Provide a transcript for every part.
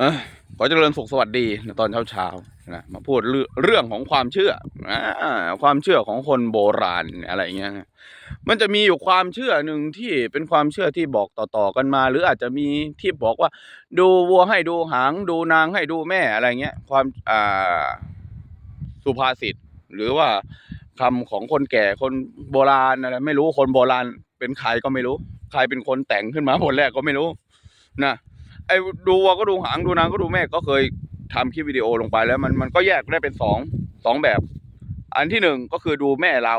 อขอเจริญสุขสวัสดีในตอนเช้าเช้าๆนะมาพูดเรื่องเรื่องของความเชื่ออความเชื่อของคนโบราณอะไรเงี้ยนะมันจะมีอยู่ความเชื่อหนึ่งที่เป็นความเชื่อที่บอกต่อๆกันมา หรืออาจจะมีที่บอกว่า ดูวัวให้ดูหาง ดูนางให้ดูแม่อะไรเงี้ย ความอ่าสุภาษิตหรือว่าคำของคนแก่คนโบราณอะไรไม่รู้คนโบราณเป็นใครก็ไม่รู้ ใครเป็นคนแต่งขึ้นมาคนแรกก็ไม่รู้ นะ ไอ้ดูวัวก็ดูหางดูนางก็ดูแม่ก็เคยทำคลิปวิดีโอลงไปแล้วมันมันก็แยกได้เป็นสองสองแบบ อันที่หนึ่งก็คือดูแม่เรา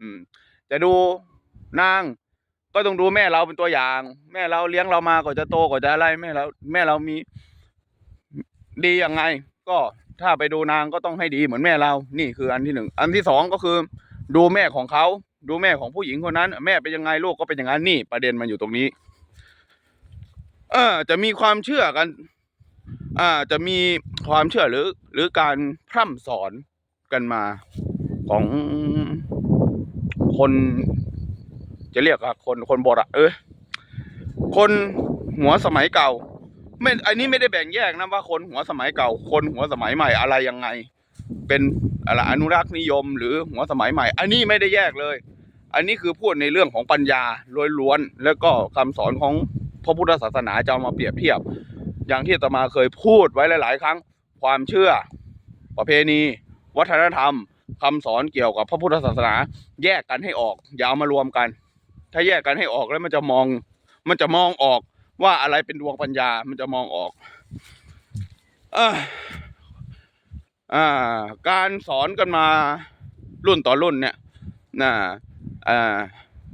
อืมจะดูนาง ก็ต้องดูแม่เราเป็นตัวอย่าง แม่เราเลี้ยงเรามาก่อนจะโตก่อนจะอะไรแม่เราแม่เรามีดียังไง ก็ถ้าไปดูนางก็ต้องให้ดีเหมือนแม่เรา นี่คืออันที่หนึ่งอันที่สองก็คือ ดูแม่ของเขาดูแม่ของผู้หญิงคนนั้น แม่เป็นยังไงลูกก็เป็นอย่างนั้นนี่ประเด็นมันอยู่ตรงนี้ ออจะมีความเชื่อกัน อ่าจะมีความเชื่อหรือ หรือการพร่ำสอนกันมาของคน จะเรียกว่าคนคนโบราณเออคนหัวสมัยเก่า ไม่อันนี้ไม่ได้แบ่งแยกนะว่าคนหัวสมัยเก่า คนหัวสมัยใหม่อะไรยังไง เป็นอะไรอนุรักษ์นิยม หรือหัวสมัยใหม่ อันนี้ไม่ได้แยกเลย อันนี้คือพูดในเรื่องของปัญญาล้วนๆแล้วก็คำสอนของ พระพุทธศาสนาจะเอามาเปรียบเทียบ อย่างที่อาตมาเคยพูดไว้หลาย ๆ ครั้ง ความเชื่อ ประเพณี วัฒนธรรมคำสอนเกี่ยวกับพระพุทธศาสนา แยกกันให้ออกอย่าเอามารวมกัน ถ้าแยกกันให้ออกแล้วมันจะมอง มันจะมองออกว่าอะไรเป็นดวงปัญญา มันจะมองออกอ่ออ่าการสอนกันมารุ่นต่อรุ่นเนี่ยนะอ่า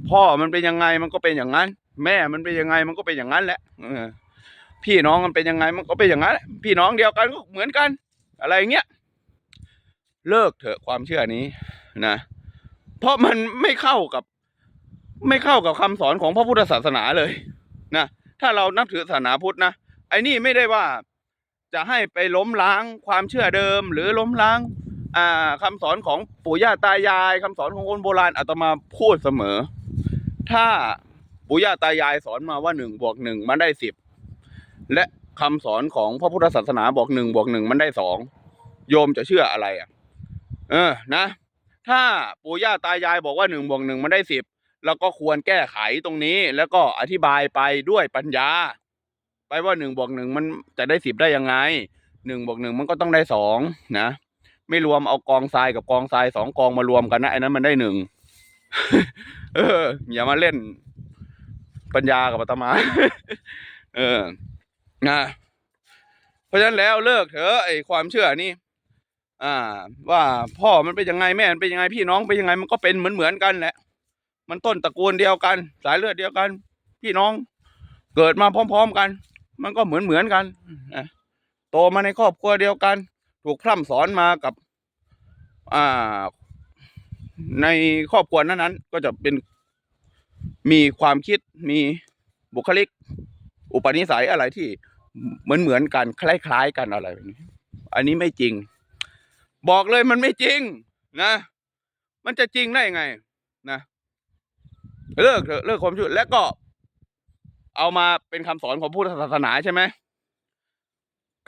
พ่อมันเป็นยังไงมันก็เป็นอย่างนั้น แม่มันเป็นยังไงมันก็เป็นอย่างนั้นแหละพี่น้องมันเป็นยังไงมันก็เป็นอย่างนั้นแหละพี่น้องเดียวกันก็เหมือนกัน อะไรเงี้ยเลิกเถอะความเชื่อนี้นะเพราะมันไม่เข้ากับ ไม่เข้ากับคำสอนของพระพุทธศาสนาเลยนะถ้าเรานับถือศาสนาพุทธนะไอ้นี่ไม่ได้ว่าจะให้ไปล้มล้างความเชื่อเดิม หรือล้มล้างอ่าคำสอนของปู่ย่าตายายคำสอนของคนโบราณอาตมาพูดเสมอ ถ้า ปู่ย่าตายายสอนมาว่าหนึ่งบวกหนึ่งมันได้สิบและคำสอนของพระพุทธศาสนาบอกหนึ่งบวกหนึ่งมันได้สองโยมจะเชื่ออะไรอะ เออนะ ถ้าปู่ย่าตายายบอกว่าหนึ่งบวกหนึ่งมันได้สิบเราก็ควรแก้ไขตรงนี้ แล้วก็อธิบายไปด้วยปัญญา ไปว่าหนึ่งบวกหนึ่งมันจะได้สิบได้ยังไงหนึ่งบวกหนึ่งมันก็ต้องได้สองนะไม่รวมเอากองทรายกับกองทรายสองกองมารวมกันนะไอ้นั้นมันได้หนึ่งเอออย่ามาเล่น ปัญญากับอาตมา เออนะเพราะฉะนั้นแล้วเลิกเถอะไอ้ความเชื่อนี่อ่า ว่าพ่อมันเป็นยังไงแม่มันเป็นยังไงพี่น้องเป็นยังไงมันก็เป็นเหมือนเหมือนกันแหละ มันต้นตระกูลเดียวกัน สายเลือดเดียวกัน พี่น้องเกิดมาพร้อม ๆกัน มันก็เหมือนเหมือนกันนะโตมาในครอบครัวเดียวกัน ถูกพร่ำสอนมากับ อ่า ในครอบครัวนั้นๆก็จะเป็น มีความคิดมีบุคลิก อุปนิสัยอะไรที่เหมือนเหมือนๆกันคล้ายๆกันอะไรแบบนี้ อันนี้ไม่จริง บอกเลยมันไม่จริง นะ มันจะจริงได้ยังไง นะเลิกเลิกความชื่อแล้วก็ เอามาเป็นคำสอนของพุทธศาสนาใช่ไหม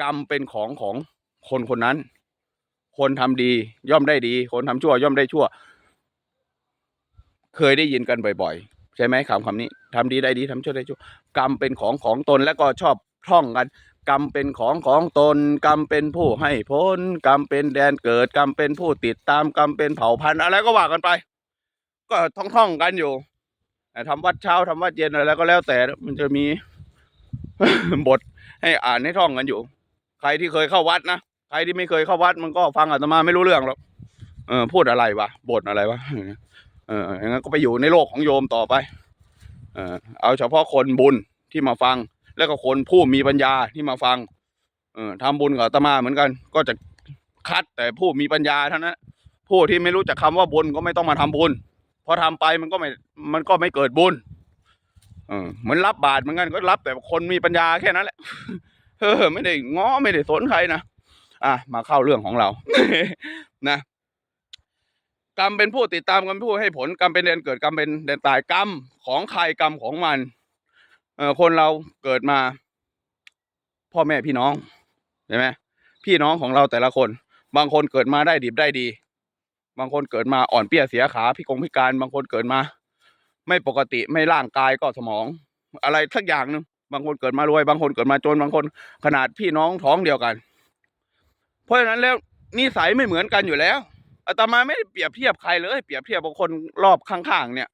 กรรมเป็นของของคนคนนั้น คนทำดีย่อมได้ดี คนทำชั่ว ย่อมได้ชั่ว เคยได้ยินกันบ่อย ๆ ใช่ไหมคำคำนี้ทำดีได้ดีทำชั่วได้ชั่วกรรมเป็นของของตนแล้วก็ชอบท่องกัน กรรมเป็นของของตน กรรมเป็นผู้ให้พ้น กรรมเป็นแดนเกิด กรรมเป็นผู้ติดตามกรรมเป็นเผ่าพันธุ์อะไรก็ว่ากันไป ก็ท่องท่องกันอยู่แต่ทำวัดเช้าทำวัดเย็นอะไรก็แล้วแต่มันจะมีบทให้อ่านให้ท่องกันอยู่ ใครที่เคยเข้าวัดนะใครที่ไม่เคยเข้าวัดมันก็ฟังอาตมาไม่รู้เรื่องหรอกเออพูดอะไรวะบทอะไรวะ เอออย่างนั้นก็ไปอยู่ในโลกของโยมต่อไป เออเอาเฉพาะคนบุญที่มาฟัง แล้วก็คนผู้มีปัญญาที่มาฟัง เออทำบุญกับตมาเหมือนกัน ก็จะคัดแต่ผู้มีปัญญาเท่านั้นผู้ที่ไม่รู้จักคำว่าบุญก็ไม่ต้องมาทำบุญพอทำไปมันก็ไม่มันก็ไม่เกิดบุญเออเหมือนรับบาตรเหมือนกันก็รับแต่คนมีปัญญาแค่นั้นแหละเออไม่ได้ง้อไม่ได้สนใครนะอะมาเข้าเรื่องของเรานะ กรรมเป็นผู้ติดตามกรรมเป็นผู้ให้ผลกรรมเป็นเดนเกิดกรรมเป็นเดนตายกรรมของใครกรรมของมัน เออคนเราเกิดมา พ่อแม่พี่น้องใช่ไหมพี่น้องของเราแต่ละคน บางคนเกิดมาได้ดิบได้ดี บางคนเกิดมาอ่อนเปี้ยเสียขาพิกงพิการ บางคนเกิดมา ไม่ปกติไม่ร่างกายก็สมอง อะไรสักอย่างหนึ่งบางคนเกิดมารวย บางคนเกิดมาจนบางคนขนาดพี่น้องท้องเดียวกัน เพราะฉะนั้นแล้วนิสัยไม่เหมือนกันอยู่แล้ว อาตมาไม่ได้เปรียบเทียบใครเลย เปรียบเทียบบางคนรอบข้างๆเนี่ย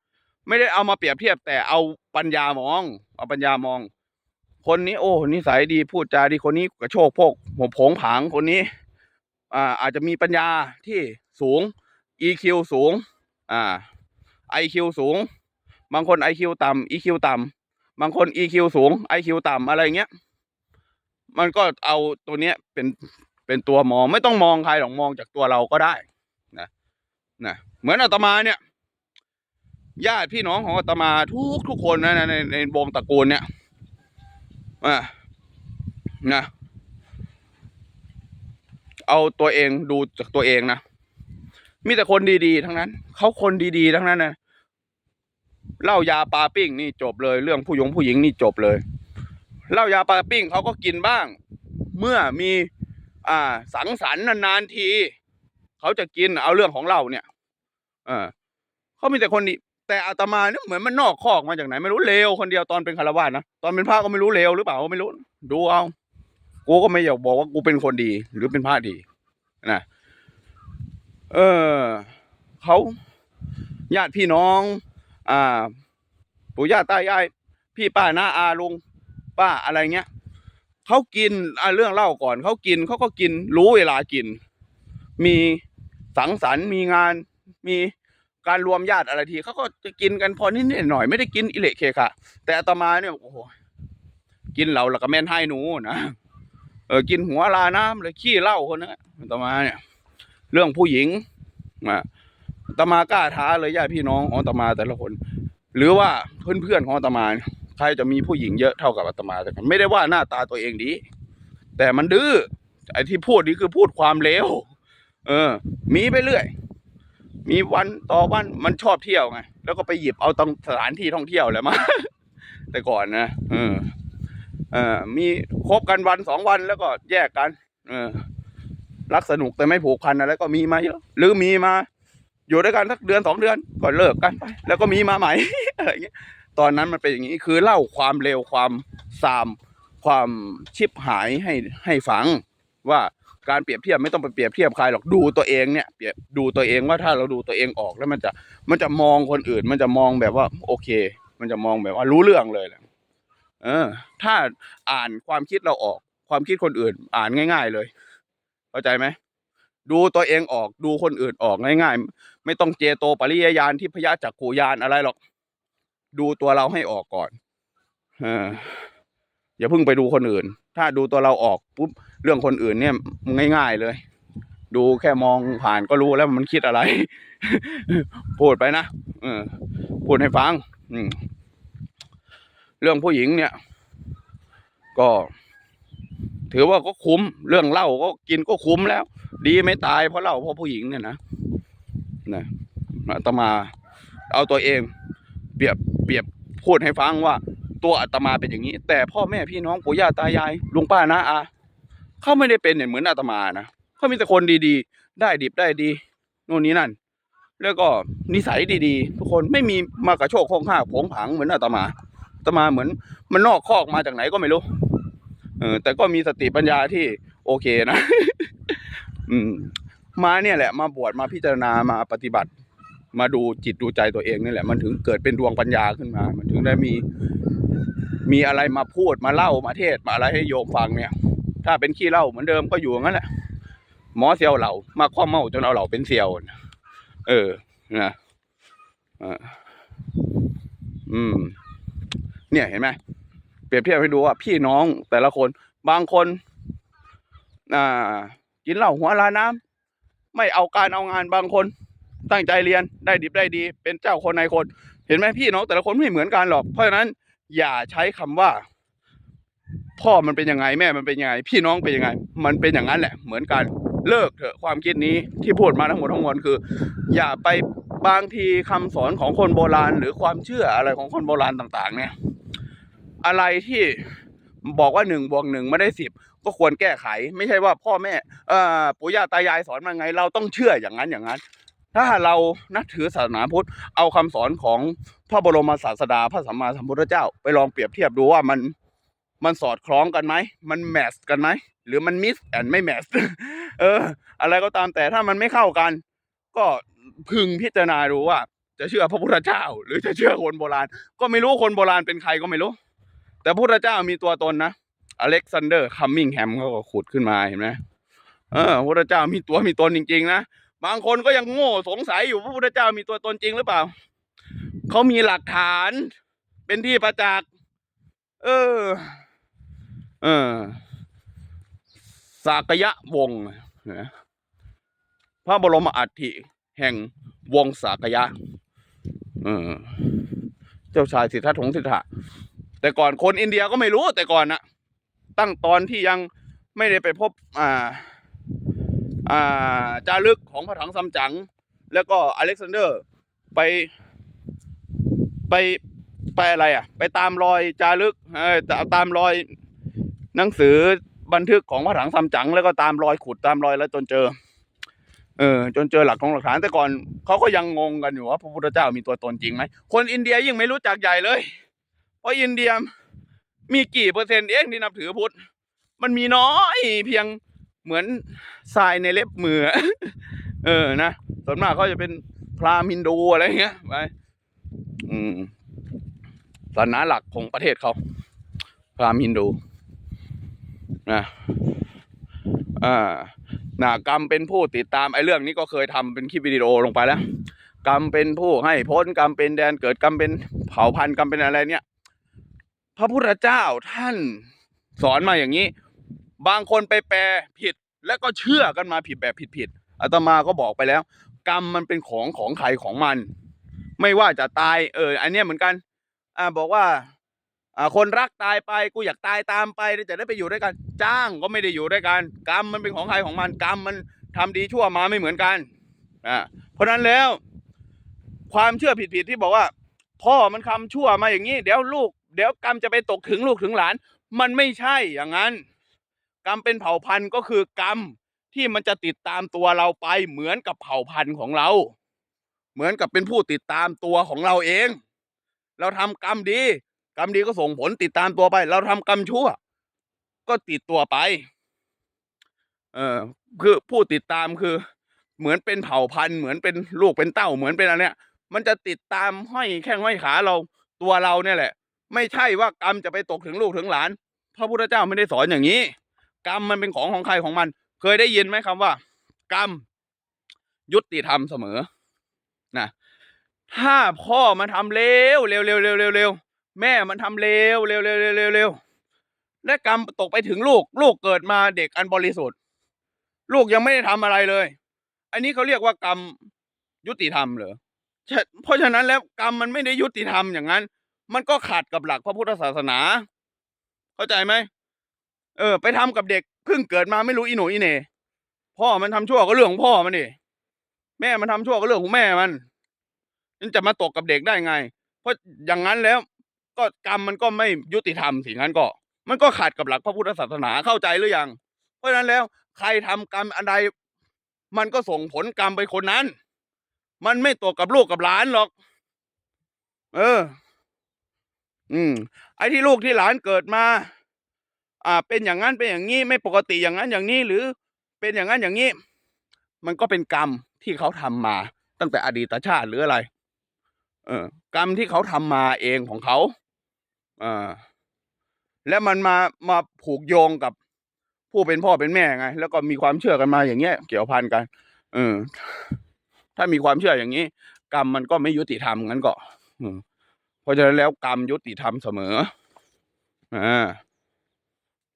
ไม่ได้เอามาเปรียบเทียบแต่เอาปัญญามอง เอาปัญญามอง คนนี้โอ้นิสัยดีพูดจาดีคนนี้กระโชกโพกหัวผงผางคนนี้ อ่าอาจจะมีปัญญาที่สูง EQ สูง อ่า IQ สูง บางคน IQ ต่ำ EQ ต่ำบางคน EQ สูง IQ ต่ำอะไรเงี้ย มันก็เอาตัวเนี้ยเป็นเป็นตัวมองไม่ต้องมองใครหรอกมองจากตัวเราก็ได้ นะเหมือนอาตมาเนี่ยญาติพี่น้องของอาตมาทุกทุกคนนะในในในวงตระกูลเนี่ยอ่านะเอาตัวเองดูจากตัวเองนะมีแต่คนดีๆ ทั้งนั้น เขาคนดีๆ ทั้งนั้นนะเหล้ายาปลาปิ้งนี่จบเลย เรื่องผู้หญิงผู้หญิงนี่จบเลยเหล้ายาปลาปิ้งเขาก็กินบ้าง เมื่อมี อ่า สังสรรค์นานๆที เขาจะกินเอาเรื่องของเราเนี่ย ออเขามีแต่คนดีแต่อาตมาเนี่ยเหมือนมันนอกคอกมาจากไหน ไม่รู้เลวคนเดียวตอนเป็นคารวาสนะตอนเป็นพระก็ไม่รู้เลวหรือเปล่าก็ไม่รู้ ดูเอากูก็ไม่อยากบอกว่ากูเป็นคนดี หรือเป็นพระดีนะเออเขาญาติพี่น้อง อ่าปู่ย่าตายายพี่ป้าน้าอาลุงป้าอะไรเงี้ยเขากินเรื่องเล่าก่อนเขากินเขาก็กินรู้เวลากิน มีสังสรรค์มีงาน มีการรวมญาติอะไรทีเขาก็จะกินกันพอนิดหน่อยไม่ได้กินอิเละเคค่ะ แต่อาตมาเนี่ยโอ้โหกินเหล้าแล้วก็แม่นให้หนูนะเออกินหัวลาน้ำเลยขี้เหล้าคนนั้นอาตมาเนี่ย เรื่องผู้หญิงอะอาตมากล้าท้าเลยญาติพี่น้องของอาตมาแต่ละคน หรือว่าเพื่อนๆของอาตมาใครจะมีผู้หญิงเยอะเท่ากับอาตมาแต่กันไม่ได้ว่าหน้าตาตัวเองดี แต่มันดื้อไอ้ที่พูดนี่คือพูดความเลวเออ มีไปเรื่อย มีวันต่อวันมันชอบเที่ยวไงแล้วก็ไปหยิบเอาตรงสถานที่ท่องเที่ยวแหละมา แต่ก่อนนะเออเออมีคบกันวันสองวันแล้วก็แยกกัน เออ รักสนุกแต่ไม่ผูกพันอะไรก็มีมาเยอะหรือมีมา อยู่ด้วยกันสักเดือนสองเดือนก็เลิกกันไป แล้วก็มีมาใหม่อะไรเงี้ยตอนนั้นมันเป็นอย่างนี้คือเล่าความเร็วความซาม ความชิบหายให้ให้ฟังว่า การเปรียบเทียบไม่ต้องไปเปรียบเทียบใครหรอกดูตัวเองเนี่ยเปรียบดูตัวเองว่าถ้าเราดูตัวเองออกแล้วมันจะมันจะมองคนอื่น มันจะมองแบบว่า โอเค มันจะมองแบบว่ารู้เรื่องเลยแหละเออ ถ้าอ่านความคิดเราออก ความคิดคนอื่น อ่านง่าย ๆ เลยเข้าใจไหมดูตัวเองออกดูคนอื่นออกง่ายๆ ไม่ต้องเจโตปริยญาณที่พยาจักขูญาณอะไรหรอก ดูตัวเราให้ออกก่อน เอออย่าเพิ่งไปดูคนอื่น ถ้าดูตัวเราออกปุ๊บเรื่องคนอื่นเนี่ยง่าย ๆเลย ดูแค่มองผ่านก็รู้แล้วมันคิดอะไร พูดไปนะอพูดให้ฟังเรื่องผู้หญิงเนี่ย ก็ ถือว่าก็คุ้ม เรื่องเหล้าก็กินก็คุ้มแล้ว ดีไม่ตายเพราะเหล้าเพราะผู้หญิงเนี่ยนะนะอาตมาเอาตัวเอง เปรียบเปรียบพูดให้ฟังว่า ตัวอาตมาเป็นอย่างนี้ แต่พ่อแม่พี่น้องปู่ย่าตายายลุงป้านาอาเขาไม่ได้เป็นเหมือนอาตมานะเขามีแต่คนดีๆ ได้ดิบได้ดีโน่นนี่นั่น แล้วก็นิสัยดีๆ ทุกคนไม่มีมากระโชกโคงข้าผงผางเหมือนอาตมาอาตมาเหมือน มันนอกคอกมาจากไหนก็ไม่รู้เออแต่ก็มีสติปัญญาที่โอเคนะ อืม มาเนี่ยแหละ มาบวชมาพิจารณามาปฏิบัติ มาดูจิตดูใจตัวเองนี่แหละ มันถึงเกิดเป็นดวงปัญญาขึ้นมา มันถึงได้มี มีอะไรมาพูดมาเล่ามาเทศมาอะไรให้โยมฟังเนี่ย ถ้าเป็นขี้เล้าเหมือนเดิมก็อยู่งั้นแหละหมอเซียวเหล่ามาคว้าเมาจนเอาเหล่าเป็นเซียวนะเออนะอออืม เนี่ยเห็นไหมเปรียบเทียบให้ดูว่าพี่น้องแต่ละคนบางคน อ่า กินเหล้าหัวลาน้ำไม่เอาการเอางานบางคน ตั้งใจเรียนได้ดิบได้ดี เป็นเจ้าคนในายคน เห็นไหมพี่น้องแต่ละคนไม่เหมือนกันหรอกเพราะฉะนั้น อย่าใช้คำว่า พ่อมันเป็นยังไงแม่มันเป็นยังไง พี่น้องเป็นยังไง มันเป็นอย่างนั้นแหละ เหมือนกันเลิกเถอะความคิดนี้ที่พูดมาทั้งหมดทั้งมวลคือ อย่าไปบางทีคำสอนของคนโบราณ หรือความเชื่ออะไรของคนโบราณต่าง ๆ เนี่ย อะไรที่บอกว่าหนึ่งบวกหนึ่งไม่ได้สิบก็ควรแก้ไข ไม่ใช่ว่าพ่อแม่เอ่อปู่ย่าตายายสอนมาไง เราต้องเชื่ออย่างนั้นอย่างนั้น ถ้าเรานับถือศาสนาพุทธเอาคำสอนของพระบรมศาสดาพระสัมมาสัมพุทธเจ้า ไปลองเปรียบเทียบดูว่ามันมันสอดคล้องกันไหม มันแมสกันไหม หรือมันมิสแอนไม่แมสเออ อะไรก็ตามแต่ถ้ามันไม่เข้ากัน ก็พึงพิจารณาดูว่า จะเชื่อพระพุทธเจ้า หรือจะเชื่อคนโบราณ ก็ไม่รู้คนโบราณเป็นใครก็ไม่รู้ แต่พระพุทธเจ้ามีตัวตนนะอเล็กซานเดอร์คัมมิงแฮมเขาก็ขุดขึ้นมาเห็นไหมเออพระพุทธเจ้ามีตัวมีตนจริงๆนะ บางคนก็ยังโง่สงสัยอยู่พระพุทธเจ้ามีตัวตนจริงหรือเปล่า เขามีหลักฐานเป็นที่ประจักษ์เออ เออสากยะวงนะพระบรมอัฐิแห่งวงสากยะเออเจ้าชายสิทธัตถงสิทธะแต่ก่อนคนอินเดียก็ไม่รู้แต่ก่อนนะตั้งตอนที่ยังไม่ได้ไปพบ อ่า จารึกของพระถังซัมจั๋งแล้วก็อเล็กซานเดอร์ไปไปไปอะไรอะ ไปตามรอยจารึกเออตามรอยหนังสือบันทึกของพระถังซัมจั๋งแล้วก็ตามรอยขุดตามรอยแล้วจนเจอ เออ จนเจอหลักของหลักฐานแต่ก่อนเขาก็ยังงงกันอยู่ว่าพระพุทธเจ้ามีตัวตนจริงไหมคนอินเดียยิ่งไม่รู้จักใหญ่เลย เพราะอินเดียมีกี่เปอร์เซ็นต์เองที่นับถือพุทธมันมีน้อยเพียง เหมือนทรายในเล็บมือ เออนะส่วนมากเขาจะเป็นพราหมณ์ฮินดูอะไรเงี้ยไปอืมศาสนาหลักของประเทศเขาพราหมณ์ฮินดูนะอ่าน่ะกรรมเป็นผู้ติดตามไอ้เรื่องนี้ก็เคยทำเป็นคลิปวิดีโอลงไปแล้ว กรรมเป็นผู้ให้พ้นกรรมเป็นแดนเกิดกรรมเป็นเผ่าพันธุ์กรรมเป็นอะไรเนี่ย พระพุทธเจ้าท่านสอนมาอย่างนี้ บางคนไปแปลผิด แล้วก็เชื่อกันมาผิดแบบผิดๆอาตมาก็บอกไปแล้ว กรรมมันเป็นของของใครของมัน ไม่ว่าจะตายเอออันเนี้ยเหมือนกัน อ่าบอกว่า อ่าคนรักตายไปกูอยากตายตามไปจะได้ไปอยู่ด้วยกัน จ้างก็ไม่ได้อยู่ด้วยกัน กรรมมันเป็นของใครของมัน กรรมมันทำดีชั่วมาไม่เหมือนกันอ่าเพราะนั้นแล้ว ความเชื่อผิดๆที่บอกว่า พ่อมันคำชั่วมาอย่างนี้เดี๋ยวลูกเดี๋ยวกรรมจะไปตกถึงลูกถึงหลาน มันไม่ใช่อย่างนั้น กรรมเป็นเผ่าพันธุ์ก็คือกรรมที่มันจะติดตามตัวเราไปเหมือนกับเผ่าพันธุ์ของเรา เหมือนกับเป็นผู้ติดตามตัวของเราเอง เราทำกรรมดี กรรมดีก็ส่งผลติดตามตัวไป เราทำกรรมชั่ว ก็ติดตัวไป เออคือผู้ติดตามคือ เหมือนเป็นเผ่าพันธุ์เหมือนเป็นลูกเป็นเต้าเหมือนเป็นอะไรเนี่ย มันจะติดตามห้อยแข้งห้อยขาเราตัวเราเนี่ยแหละ ไม่ใช่ว่ากรรมจะไปตกถึงลูกถึงหลาน พระพุทธเจ้าไม่ได้สอนอย่างนี้ กรรมมันเป็นของของใครของมัน เคยได้ยินไหมคำว่า กรรม ยุติธรรมเสมอนะถ้าพ่อมันทำเร็วเร็วเร็วเร็วเร็วเร็วแม่มันทำเร็วเร็วเร็วเร็วเร็วเร็วและกรรมตกไปถึงลูก ลูกเกิดมาเด็กอันบริสุทธิ์ ลูกยังไม่ได้ทำอะไรเลย อันนี้เขาเรียกว่ากรรมยุติธรรมเหรอเพราะฉะนั้นแล้วกรรมมันไม่ได้ยุติธรรมอย่างนั้น มันก็ขัดกับหลักพระพุทธศาสนา เข้าใจไหม เออ ไปทำกับเด็กเพิ่งเกิดมาไม่รู้อีหนูอีเหน่พ่อมันทำชั่วก็เรื่องของพ่อมันดิแม่มันทำชั่วก็เรื่องของแม่มันมันจะมาตกกับเด็กได้ไง เพราะอย่างนั้นแล้ว ก็กรรมมันก็ไม่ยุติธรรมสิงั้นก็ มันก็ขัดกับหลักพระพุทธศาสนาเข้าใจหรือยัง เพราะฉะนั้นแล้ว ใครทำกรรมอันใดมันก็ส่งผลกรรมไปคนนั้น มันไม่ตกกับลูกกับหลานหรอก เออ อืม ไอ้ที่ลูกที่หลานเกิดมา อ่าเป็นอย่างนั้นเป็นอย่างนี้ไม่ปกติอย่างนั้นอย่างนี้หรือเป็นอย่างนั้นอย่างนี้ มันก็เป็นกรรมที่เขาทำมา ตั้งแต่อดีตชาติหรืออะไร เออกรรมที่เขาทำมาเองของเขาอ่าแล้วมันมามาผูกโยงกับผู้เป็นพ่อเป็นแม่ไง แล้วก็มีความเชื่อกันมาอย่างเงี้ย เกี่ยวพันกัน เออ ถ้ามีความเชื่ออย่างนี้ กรรมมันก็ไม่ยุติธรรมงั้นก็อืมเพราะฉะนั้นแล้วกรรมยุติธรรมเสมออ่า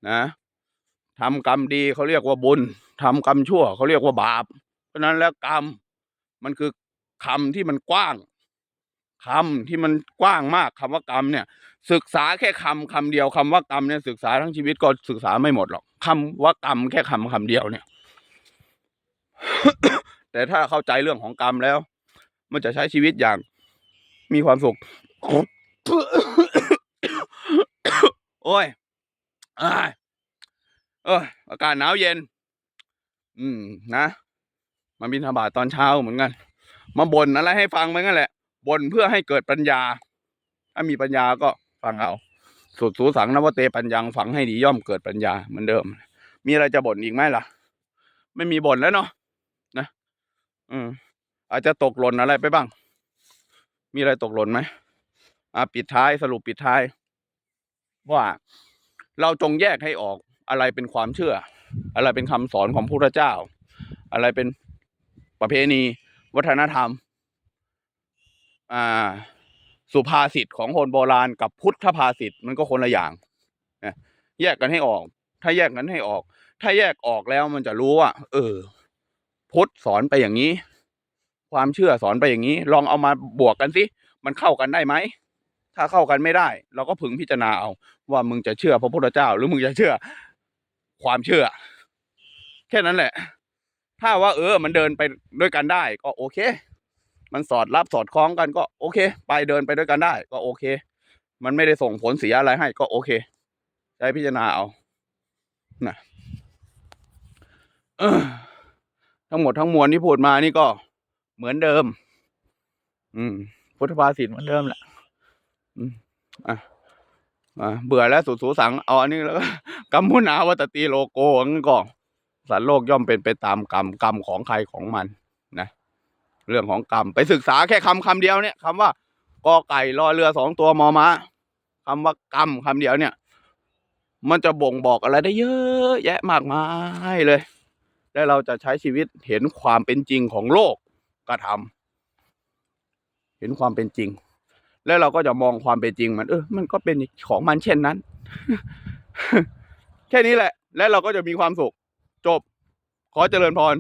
นะทำกรรมดีเขาเรียกว่าบุญทำกรรมชั่วเขาเรียกว่าบาป เพราะฉะนั้นแล้วกรรมมันคือคำที่มันกว้างคำที่มันกว้างมากคำว่ากรรมเนี่ย ศึกษาแค่คำคำเดียวคำว่ากรรมเนี่ยศึกษาทั้งชีวิตก็ศึกษาไม่หมดหรอกคำว่ากรรมแค่คำคำเดียวเนี่ย แต่ถ้าเข้าใจเรื่องของกรรมแล้ว มันจะใช้ชีวิตอย่าง มีความสุขโอ้ย เอออากาศหนาวเย็น อืมนะมาบินธบาตตอนเช้าเหมือนกัน มาบ่นอะไรให้ฟังเหมือนกันแหละบ่นเพื่อให้เกิดปัญญา ถ้ามีปัญญาก็ฟังเอาสุดสูสังนวเตปัญญังฝังให้ดีย่อมเกิดปัญญาเหมือนเดิม มีอะไรจะบ่นอีกไหมล่ะ ไม่มีบ่นแล้วเนาะนะอืมอาจจะตกหล่นอะไรไปบ้าง มีอะไรตกหล่นไหมอ่าปิดท้ายสรุปปิดท้าย ว่า เราจงแยกให้ออกอะไรเป็นความเชื่อ อะไรเป็นคำสอนของพระพุทธเจ้า อะไรเป็นประเพณี วัฒนธรรม อ่า สุภาษิตของคนโบราณกับพุทธภาษิตมันก็คนละอย่างนะแยกกันให้ออก ถ้าแยกกันให้ออก ถ้าแยกออกแล้วมันจะรู้ว่า เออ พุทธสอนไปอย่างนี้ ความเชื่อสอนไปอย่างนี้ ลองเอามาบวกกันสิมันเข้ากันได้ไหม ถ้าเข้ากันไม่ได้ เราก็พึงพิจารณาเอาว่ามึงจะเชื่อพระพุทธเจ้า หรือมึงจะเชื่อความเชื่อ แค่นั้นแหละ ถ้าว่าเออมันเดินไปด้วยกันได้ ก็โอเค มันสอดรับสอดคล้องกันก็โอเค ไปเดินไปด้วยกันได้ ก็โอเค มันไม่ได้ส่งผลเสียอะไรให้ ก็โอเคใช้พิจารณาเอานะทั้งหมดทั้งมวลที่พูดมานี่ก็เหมือนเดิม อืม พุทธภาษิตเหมือนเดิมแหละ อะเบื่อแล้วสุดสูสังเอาอันนี้แล้วก็กัมมุนาวัตตีโลโกงั้นก็สัตว์โลกย่อมเป็นไปตามกรรมกรรมของใครของมันนะเรื่องของกรรมไปศึกษาแค่คำคำเดียวเนี่ยคำว่ากอไก่รอเรือสองตัวมอมาคำว่ากรรมคำเดียวเนี่ย มันจะบ่งบอกอะไรได้เยอะ แยะมากมายเลย และเราจะใช้ชีวิตเห็นความเป็นจริงของโลกกระทำเห็นความเป็นจริง แล้วเราก็จะมองความเป็นจริงมันเออมันก็เป็นของมันเช่นนั้น แค่นี้แหละ และเราก็จะมีความสุข จบ ขอเจริญพร